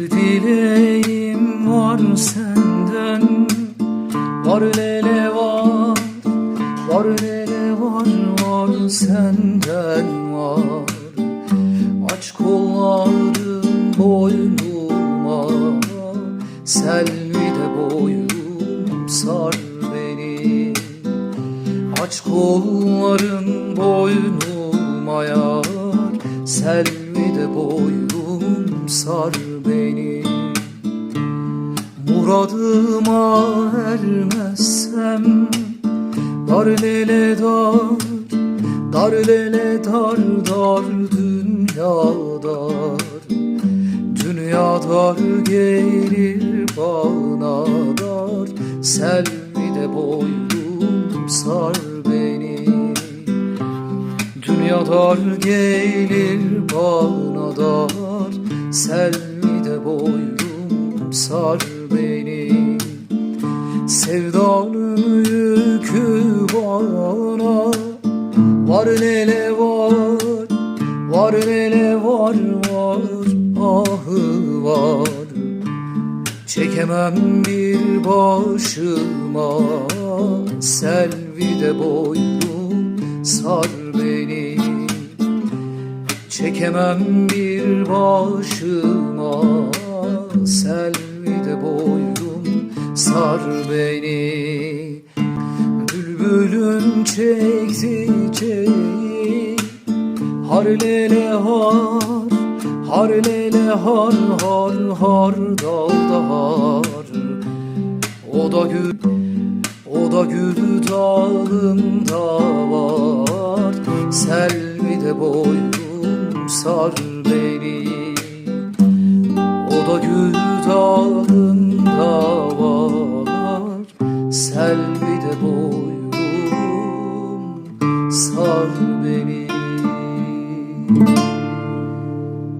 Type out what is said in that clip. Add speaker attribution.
Speaker 1: Bir dileğim var senden. Var lele var Var lele var var senden var. Aç kolların boynuma Selvi de boynum sar beni. Aç kolların boynuma yar Selvi sar beni. Muradıma ermezsem Dar lele dar Dar lele dar dar Dünya dar Dünya dar gelir bana dar Selvi de boynum sar beni. Dünya dar gelir bana dar Selvi de boynum sar beni. Sevdanın yükü bana. Var lele var Var lele var var Ahı var. Çekemem bir başıma. Selvi de boynum sar beni Çekemem bir başıma Selvi de boynum sar beni. Bülbülün çektiği Har lele har Har lele har har har dalda har. O da gül O da gül dalında var Selvi de boynum sar beni. O da gül dalında var Selvi de boynum sar beni